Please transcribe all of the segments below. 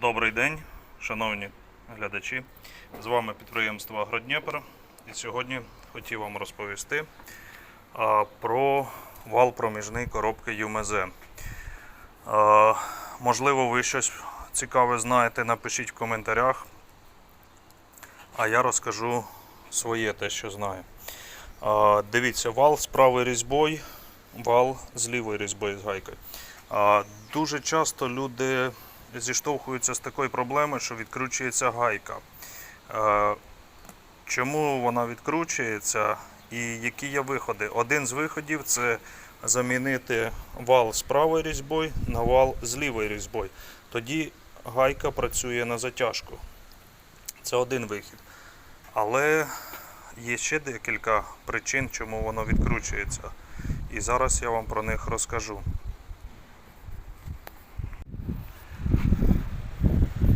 Добрий день, шановні глядачі. З вами підприємство Агродніпр. І сьогодні хотів вам розповісти про вал проміжний коробки ЮМЗ. Можливо, ви щось цікаве знаєте, напишіть в коментарях. А я розкажу своє те, що знаю. Дивіться, вал з правою різьбою, вал з лівою різьбою з гайкою. Дуже часто люди зіштовхуються з такою проблемою, що відкручується гайка. Е, Чому вона відкручується і які є виходи? Один з виходів це замінити вал з правою різьбою на вал з лівою різьбою. Тоді гайка працює на затяжку. Це один вихід. Але є ще декілька причин, чому воно відкручується. І зараз я вам про них розкажу.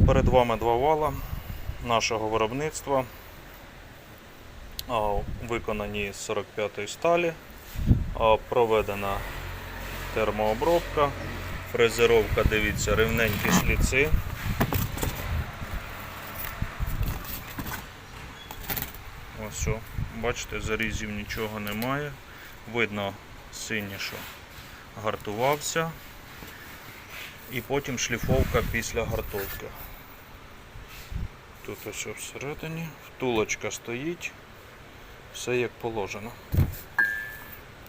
Перед вами два вала нашого виробництва, виконані з 45-ї сталі, проведена термообробка, фрезеровка, дивіться, рівненькі шліци. Ось що, бачите, зарізів нічого немає. Видно синє, що гартувався. І потім шліфовка після гартовки. Тут ось всередині, втулочка стоїть, все як положено.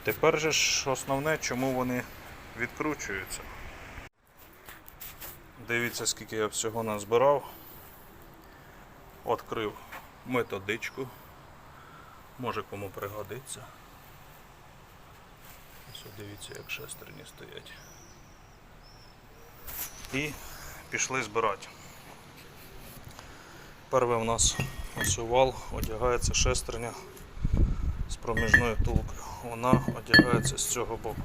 Тепер же ж основне, чому вони відкручуються. Дивіться, скільки я всього назбирав. Открив методичку. Може кому пригодиться. Ось дивіться, як шестерні стоять. І пішли збирати. Перший у нас ось вал одягається шестерня з проміжною тулкою. Вона одягається з цього боку.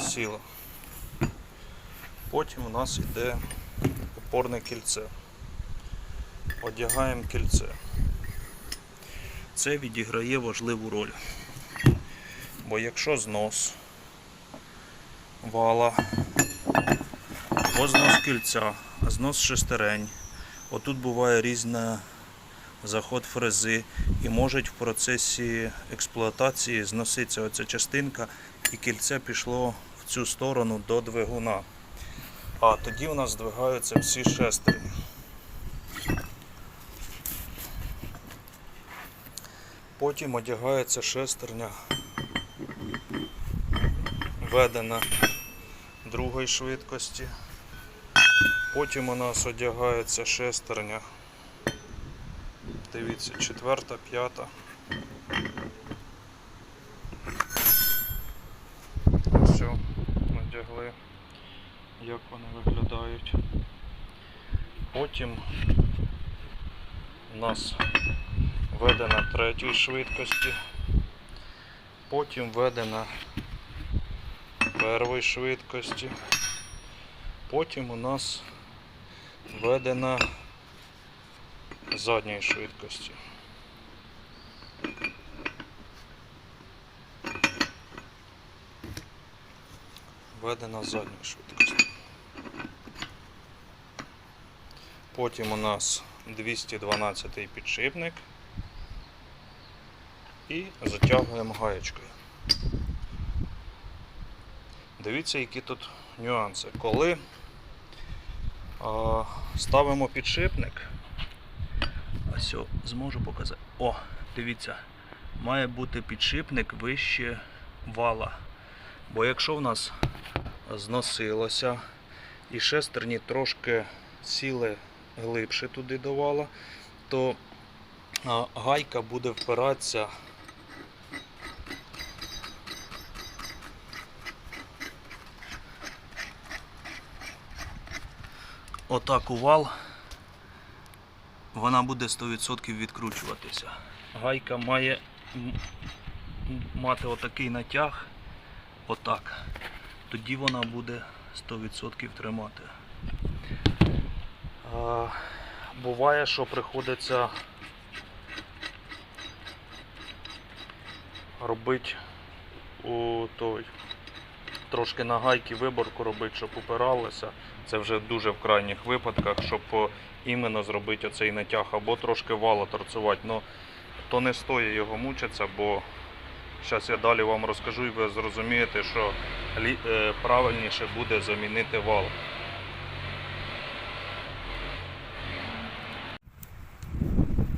Сіла. Потім у нас йде опорне кільце. Одягаємо кільце. Це відіграє важливу роль. Бо якщо знос вала або знос кільця, знос шестерень. Отут буває різний заход фрези і можуть в процесі експлуатації зноситися оця частинка і кільце пішло в цю сторону до двигуна. А тоді у нас здвигаються всі шестерні. Потім одягається шестерня, введена другої швидкості. Потім у нас одягається шестерня. Дивіться, четверта, п'ята. Все, одягли, як вони виглядають. Потім у нас введена третьої швидкості. Потім введена першої швидкості. Потім у нас введена задньої швидкості. Введена задньої швидкості. Потім у нас 212 підшипник і затягуємо гаєчкою. Дивіться, які тут нюанси. Коли ставимо підшипник, ось зможу показати. О, дивіться, має бути підшипник вище вала. Бо якщо в нас зносилося і шестерні трошки сіли глибше туди до вала, то гайка буде впиратися отак у вал, вона буде 100% відкручуватися. Гайка має мати отакий натяг, отак. Тоді вона буде 100% тримати. А, буває, що приходиться робити у той трошки на гайки виборку робити, щоб упиралося. Це вже дуже в крайніх випадках, щоб іменно зробити оцей натяг, або трошки вала торцювати. Ну, то не стоїть його мучитися, бо зараз я далі вам розкажу і ви зрозумієте, що е, правильніше буде замінити вал.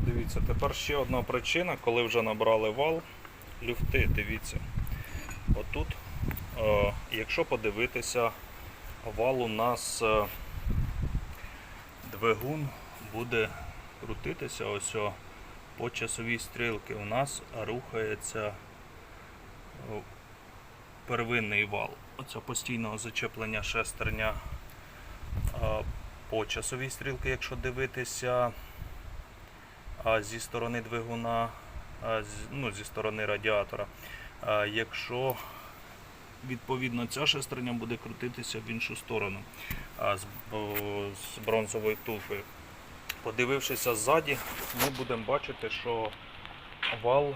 Дивіться, тепер ще одна причина, коли вже набрали вал, люфти, дивіться. Отут, якщо подивитися, вал у нас е, двигун буде крутитися ось по часовій стрілці. У нас рухається первинний вал. Оце постійного зачеплення шестерня е, по часовій стрілці, якщо дивитися зі сторони двигуна, ну, зі сторони радіатора. Якщо відповідно ця шестерня буде крутитися в іншу сторону з, бронзовою втулкою. Подивившися ззаді, ми будемо бачити, що вал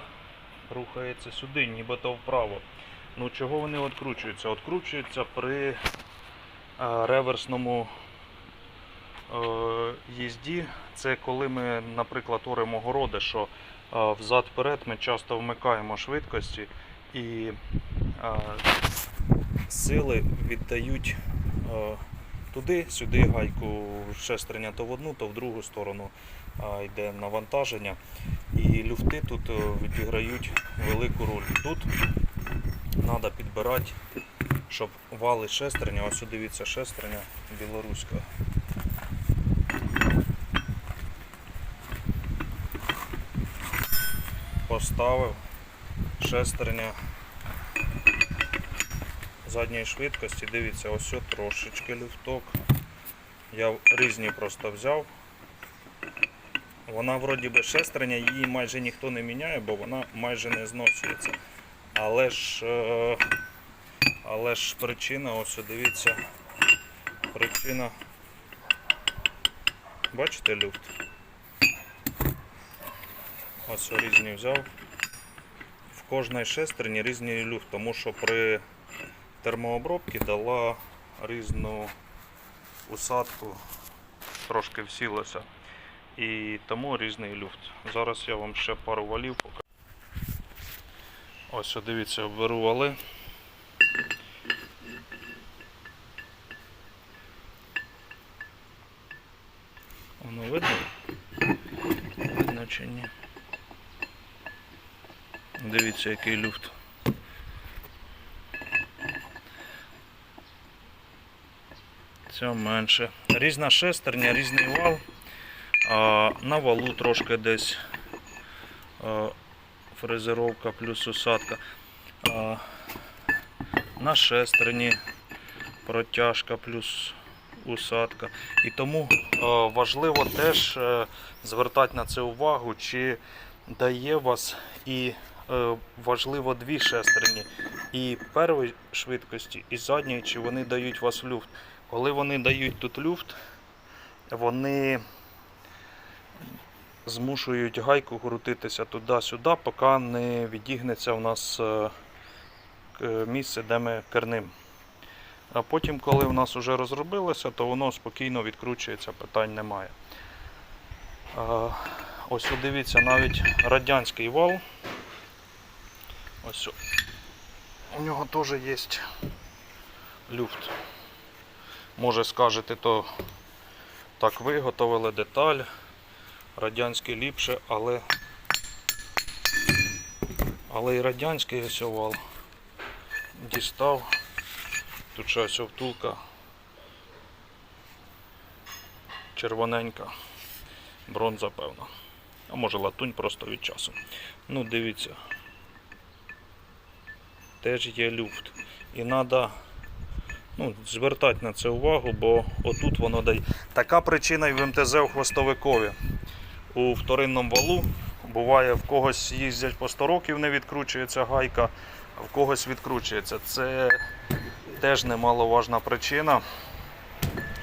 рухається сюди, нібито вправо. Ну чого вони відкручуються? Відкручуються при а, реверсному е, їзді, це коли ми, наприклад, оремо городи, що е, взад-вперед ми часто вмикаємо швидкості і е, сили віддають е, туди, сюди гайку шестерня то в одну, то в другу сторону йде навантаження. І люфти тут е, відіграють велику роль. Тут треба підбирати, щоб вали шестерня, ось дивіться, шестерня білоруська. поставив шестерня задньої швидкості. Дивіться, ось трошечки люфток. Я різні просто взяв. Вона вроді би шестерня, її майже ніхто не міняє, бо вона майже не зносується. Але ж, е, але ж причина, ось дивіться, причина. Бачите люфт? Ось різні взяв. В кожній шестерні різний люфт, тому що при термообробці дала різну усадку, трошки всілося. І тому різний люфт. Зараз я вам ще пару валів покажу. Ось дивіться, беру вали. Воно видно? Видно чи ні? Дивіться, який люфт. Це менше. Різна шестерня, різний вал. А, на валу трошки десь фрезеровка плюс усадка. А, на шестерні протяжка плюс усадка. І тому важливо теж е, звертати на це увагу, чи дає вас і е, важливо дві шестерні. І першої швидкості, і задньої, чи вони дають вас люфт. Коли вони дають тут люфт, вони змушують гайку крутитися туди-сюди, поки не відігнеться у нас е, місце, де ми керним. А потім, коли в нас вже розробилося, то воно спокійно відкручується, питань немає. Ось дивіться, навіть радянський вал. Ось у нього теж є люфт. Може скажете, то так виготовили деталь. Радянський ліпше, але але і радянський ось дістав. Тут ще ось втулка червоненька, бронза певна. А може латунь просто від часу. Ну дивіться. Теж є люфт. І треба ну, звертати на це увагу, бо отут воно дає. Така причина і в МТЗ у хвостовикові. У вторинному валу буває в когось їздять по 100 років, не відкручується гайка, а в когось відкручується. Це теж немаловажна причина.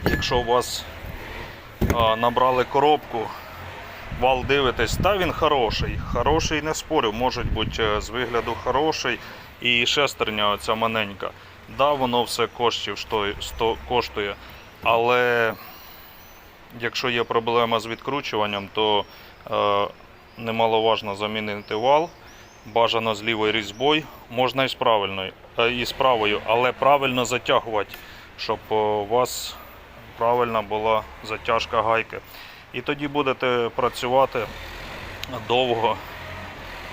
Якщо у вас а, набрали коробку, вал дивитесь, та він хороший. Хороший не спорю, може бути е, з вигляду хороший. І шестерня оця маленька. Да, воно все коштів сто- коштує, але якщо є проблема з відкручуванням, то е, немаловажно замінити вал. Бажано з лівою різьбою, можна і з правильною, е, і з правою, але правильно затягувати, щоб е, у вас правильна була затяжка гайки. І тоді будете працювати довго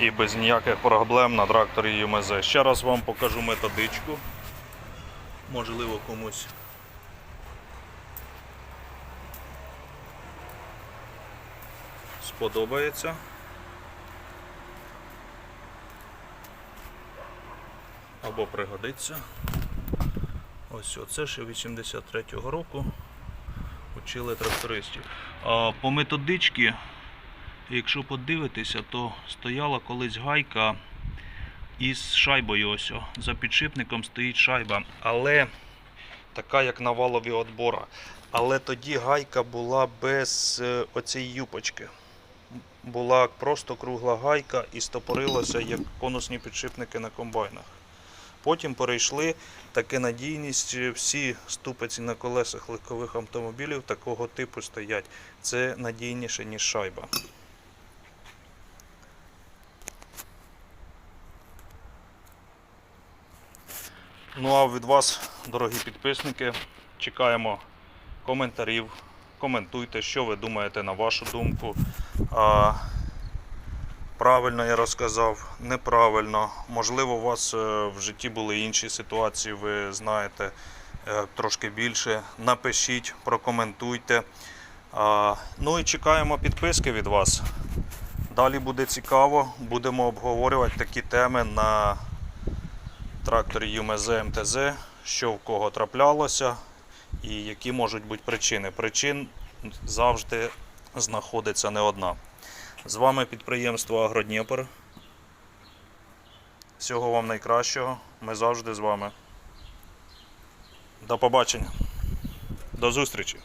і без ніяких проблем на тракторі ЮМЗ. Ще раз вам покажу методичку. Можливо, комусь сподобається. Або пригодиться. Ось оце ще 83-го року учили трактористів. А, по методичці, якщо подивитися, то стояла колись гайка із шайбою. Ось за підшипником стоїть шайба, але така як на валові отбора. Але тоді гайка була без е, оцієї юпочки. Була просто кругла гайка і стопорилася як конусні підшипники на комбайнах. Потім перейшли таки надійність. е, Всі ступиці на колесах легкових автомобілів такого типу стоять. Це надійніше, ніж шайба. Ну а від вас, дорогі підписники, чекаємо коментарів. Коментуйте, що ви думаєте на вашу думку. А, правильно я розказав, неправильно. Можливо, у вас е, в житті були інші ситуації, ви знаєте е, трошки більше. Напишіть, прокоментуйте. Ну і чекаємо підписки від вас. Далі буде цікаво. Будемо обговорювати такі теми на тракторі ЮМЗ МТЗ, що в кого траплялося і які можуть бути причини. Причин завжди знаходиться не одна. З вами підприємство Агродніпр. Всього вам найкращого. Ми завжди з вами. До побачення. До зустрічі.